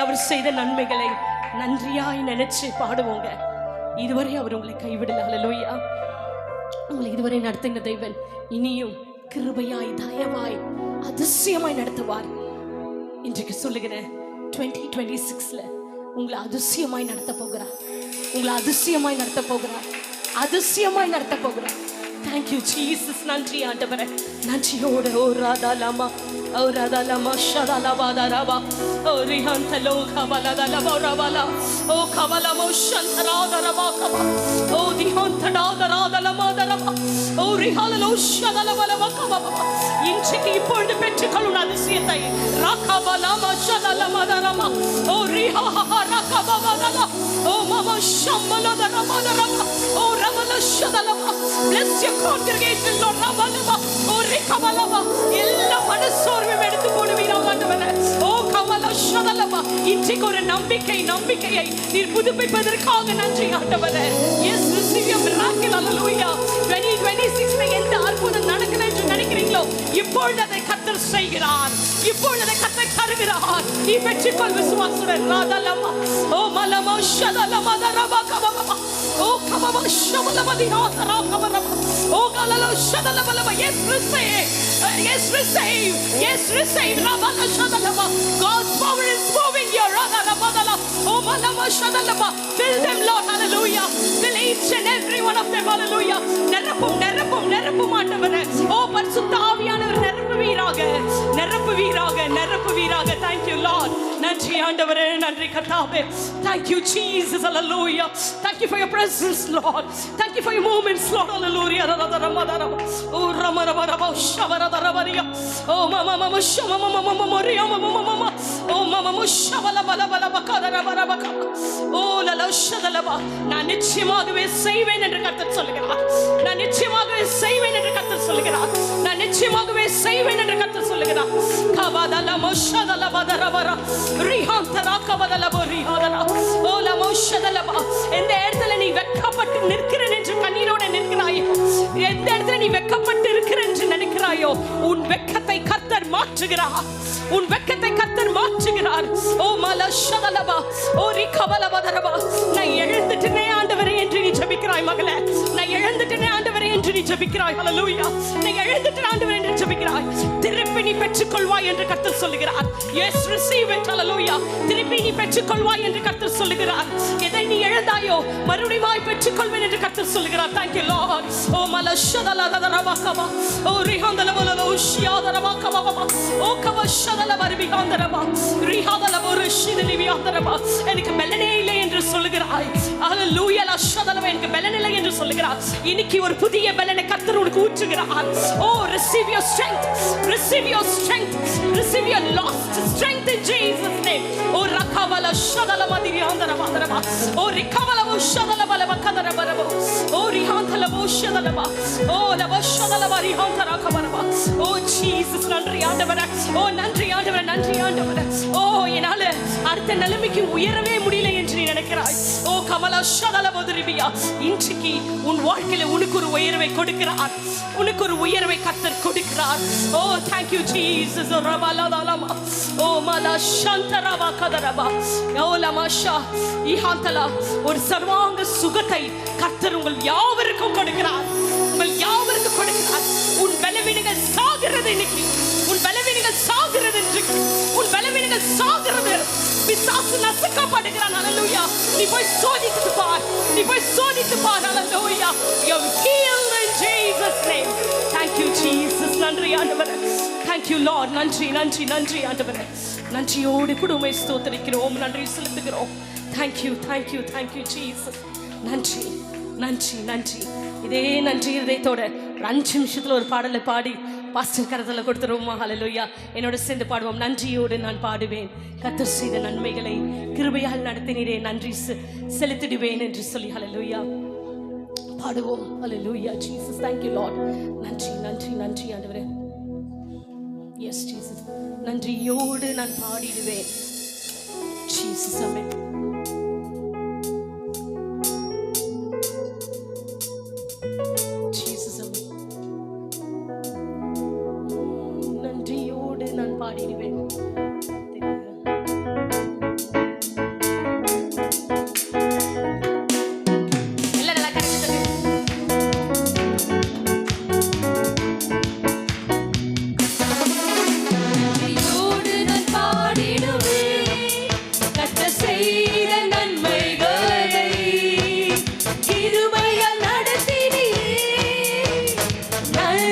அவர் செய்த நன்மைகளை நன்றியாய் நினைச்சு பாடுவோங்க. இதுவரை அவர் உங்களை கைவிடல. அலலோயா உங்களை இதுவரை நடத்தின தெய்வன் இனியும் கிருபையாய் தயவாய் அதிசயமாய் நடத்துவார். இன்றைக்கு சொல்லுகிறேன் டுவெண்ட்டி டுவெண்ட்டி சிக்ஸில் உங்களை அதிசயமாய் நடத்த போகிறார். உங்களை அதிசயமாய் நடத்த போகிறார். அதிசயமாய் நடத்த போகிறார். தேங்க்யூ ஜீசஸ் நன்றி ஆண்டவரை. நன்றியோட ஓ ராதா லாமா. ஓ ராதா லாமா ஷதா லாபா தாராபா ஓ ரிஹந்த லோ கபலா தலபா ரபலா ஓ கபலா மோ ஷந்தரா தரபா கபா ஓ திஹந்த டாதரா தலமா தரபா ஓ ரிஹால லோ ஷதா லபலபா கபா இன்றைக்கு இப்பொழுது பெற்றுக்கொள்ளும் அதிசயத்தை ராகபலாமா ஷதலமா தரமா ஓ ரிஹா ராகபா தலா ஓ மாமா ஷம்மல தரமா தரமா ஓ ரமல ஷதலமா bless your congregation Lord எல்லா மனசோர்வையும் எடுத்து போடுவீராக ஆண்டவரே ஓ கமல ஷதலமா இன்றைக்கு ஒரு நம்பிக்கை நம்பிக்கையை நீர் புதுப்பிப்பதற்காக நன்றி ஆண்டவரே yes receive your miracle hallelujah 2026 எந்த அற்புதம் நடக்கணும் என்று நினைக்கிறீங்களோ இப்பொழுது அதை கத்தர் செய்கிறார் இப்பொழுது அதை கத்தர் தருகிறார் நீ பெற்றுக்கொள் விசுவாசுடன் ராதலமா ஓ மலமோ ஷதலமா தரபா கபபா ஓ கபபா ஷமலமா திஹாதரா கபரபா ஓ கலலோ ஷதலபலபா yes receive yes receive yes receive ரபல ஷதலமா God's power is moving here ராதலபதலா O மலமா ஷதலமா fill them Lord hallelujah fill each and every one of them hallelujah நிரப்பும் நிரப்பும் நிரப்பும் ஆண்டவரே ஓ பரிசுத்த ஆவியானவர் நிரப்புவீராக நிரப்புவீராக ஆண்டவரே நன்றி கர்த்தாவே thank you jesus hallelujah thank you for your presence lord thank you for your moments lord hallelujah ரதரமதரம ஓ ரமரமரம ஷவரதரவரியா ஓ மம மம ஷம மம மம மரியா மம மம மம ஓ மம மம ஷவல பல பல பகரரமரமக ஓ லல நான் நிச்சயமாகவே செய்வேன் என்று கர்த்தர் சொல்லுகிறார். நான் நிச்சயமாகவே செய்வேன் என்று கர்த்தர் சொல்லுகிறார். நான் நிச்சயமாகவே செய்வேன் என்று கர்த்தர் சொல்லுகிறார். கபதல மோஷதல பதரவர ரிஹாந்தரா கபதல ரிஹாதரா ஓல மோஷதலபா எந்த இடத்துல நீ வெட்கப்பட்டு நிற்கிறேன் என்று கண்ணீரோட நிற்கிறாயோ எந்த இடத்துல நீ வெட்கப்பட்டு இருக்கிறேன் என்று நினைக்கிறாயோ உன் வெக்க மாற்றுகிறார். உன் வெக்கத்தை கத்தர் மாற்றுகிறார். ஓ மல ஷதலபா ஓ ரிகபலபதரபா நான் எழுந்துட்டேனே ஆண்டவரே என்று நீ ஜபிக்கிறாய் மகளே. நான் எழுந்துட்டேனே ஆண்டவரே என்று நீ ஜெபிக்கிறாய். ஹalleluya நீ எழுந்துட்டேன் ஆண்டவர் என்று ஜெபிக்கிறாய். திருப்பி நீ பெற்றுக்கொள்வாய் என்று கர்த்தர் சொல்லுகிறார். எஸ் ரிசீவ் இட் ஹalleluya திருப்பி நீ பெற்றுக்கொள்வாய் என்று கர்த்தர் சொல்லுகிறார். எதை நீ எழுந்தாயோ மறுபடியும் பெற்றுக்கொள்வேன் என்று கர்த்தர் சொல்லுகிறார். Thank you lord. ஓ மல ஷதல தரபா கபா ஓ ரிஹந்தல பல ஷியாதரபா கபா ஓ கபா ஷதல பரிபிகாந்தரபா ரிஹாதல ஒரு எனக்கு மெல்லனே இல்லை என்று சொல்லுகிறாய். ஹalleluya லா ஷதல எனக்கு மெல்லனே இல்லை என்று சொல்லுகிறார். இன்னைக்கு ஒரு புதிய பலனை கர்த்தர் உனக்கு ஊற்றுகிறார். Oh receive your strength receive your strength receive your lost strength in Jesus name. ஓ ரகவல ஷதல மதி வியாந்தரபா தரபா ஓ ரிகவல ஷதல பல பக்கதர பரபோ ஓ ரிஹாந்தல ஷதலபா ஓ லப ஷதல ரிஹாந்தர கபரபா ஓ ஜீசஸ் நன்றி ஆண்டவரே ஓ நன்றி ஆண்டவரே நன்றி ஆண்டவரே ஓ என்னால அடுத்த நிலைமைக்கு உயரவே முடியல என்று நீ நினைக்கிறாய். ஓ கமலா ஷதல மதுரிபியா இன்றைக்கு உன் வாழ்க்கையில உனக்கு ஒரு உயர்வை கொடுக்கிறார். உனக்கு ஒரு உயர்வை கத்தர் கொடுக்கிறார். ஓ தேங்க் யூ ஜீசஸ் ரபலா தலமா ஓ மலா சந்தரபா கதரபா. ஓ லமாஷா இஹாந்தலா. ஒரு சர்வாங்க சுகத்தை கத்தர் உங்கள் யாவருக்கும் கொடுக்கிறார். உங்கள் யாவருக்கும் கொடுக்கிறார். உன் பலவீனங்கள் சாகிறது இன்னைக்கு. உன் பலவீனங்கள் சாகிறது இன்றைக்கு. உன் பலவீனங்கள் சாகிறது. பிசாசு நசுக்கப்படுகிறான் ஹalleluya நீ போய் சோதித்து பார் நீ போய் சோதித்து பார் ஹalleluya you are healed in Jesus name. Thank you நன்றி ஆண்டவரே தேங்க் யூ லார்ட் நன்றி நன்றி நன்றி ஆண்டவரே நன்றியோடு கூட ஸ்தோத்தரிக்கிறோம் நன்றி செலுத்துகிறோம் thank you thank you thank you Jesus நன்றி நன்றி நன்றி இதே நன்றி இதயத்தோட ஒரு அஞ்சு நிமிஷத்தில் ஒரு பாடலை பாடி பாஸ்டர் கரத்தில் கொடுத்துருவோமா. ஹலலுயா என்னோட சேர்ந்து பாடுவோம். நன்றியோடு நான் பாடுவேன். கத்தர் செய்த நன்மைகளை கிருபையால் நடத்தினீரே. நன்றி செலுத்திடுவேன் என்று சொல்லி ஹalleluya பாடுவோம். ஹalleluya ஜீசஸ் தேங்க்யூ லாட் நன்றி நன்றி நன்றி ஆண்டவரே. எஸ் ஜீசஸ் நன்றியோடு நான் பாடிடுவேன். ஜீசஸ் ஆமென்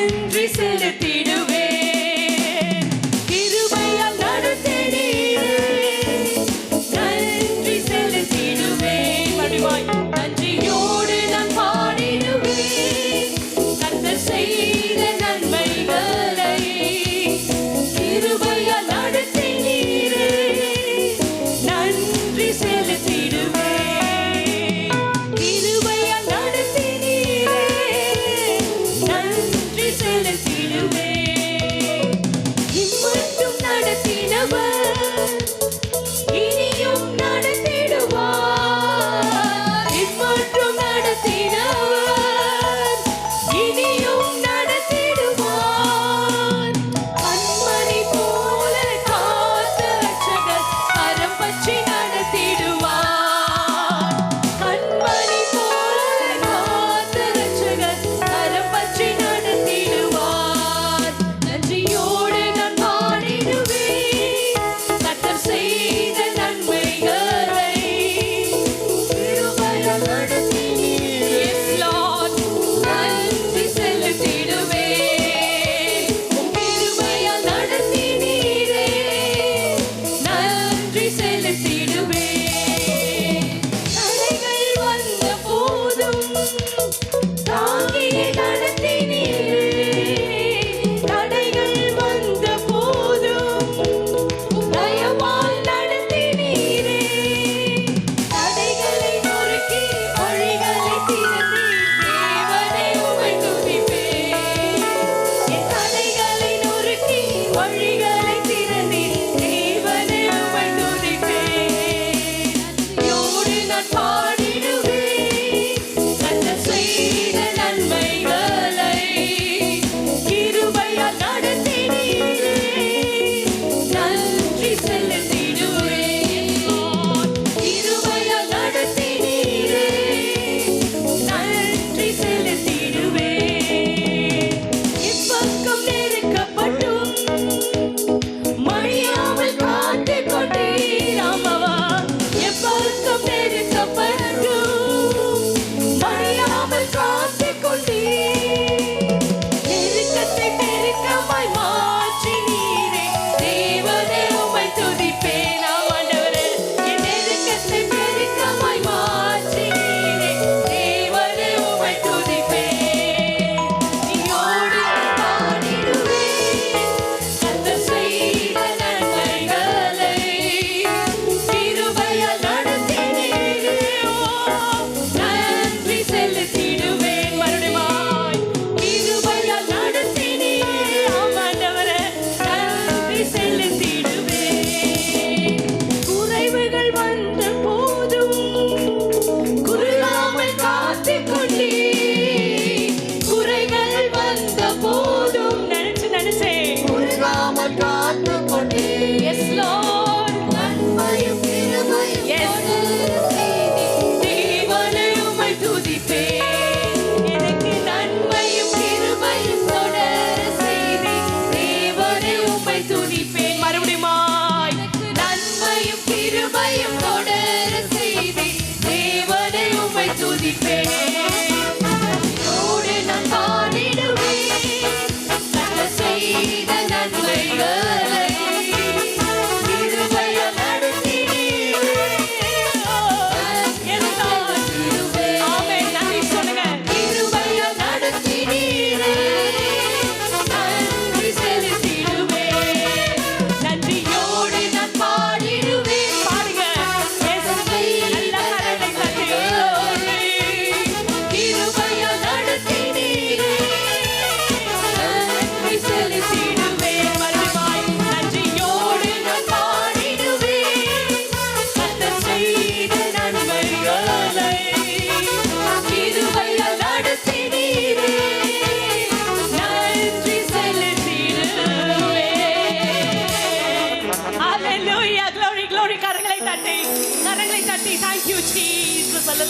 நன்றி செலுத்தி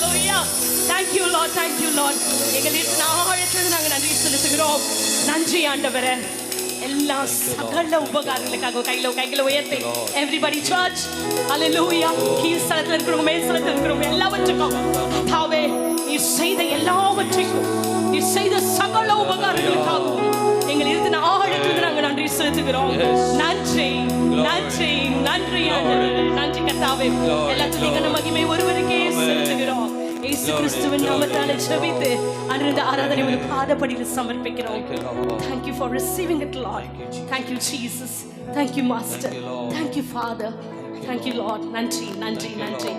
hallelujah thank you Lord thank you Lord எங்களுக்கு நாளைக்கு நாங்கள் நன்றி செலுத்துகிறோம் நன்றி ஆண்டவரே. எல்லா சகல உபகாரங்களுக்காக கையில கைகளை உயர்த்தி. எவ்ரிபடி சர்ச் அலலூயா கீழ் ஸ்தலத்தில் இருக்கிறவங்க மேல் ஸ்தலத்தில் இருக்கிறவங்க எல்லாவற்றுக்கும். தாவே நீ செய்த எல்லாவற்றிற்கும் நீ செய்த சகல உபகாரங்களுக்காகவும் எங்கள் இருந்த ஆழத்துக்கு நாங்கள் நன்றி செலுத்துகிறோம். நன்றி நன்றி நன்றி நன்றி கத்தாவே எல்லாத்துக்கும் மகிமை ஒருவருக்கே செலுத்துகிறோம். Thank you for receiving it, Lord. Thank you, Jesus. Thank you, Master. Thank you, Father. Thank you, Lord. Nanti, Nanti, Nanti.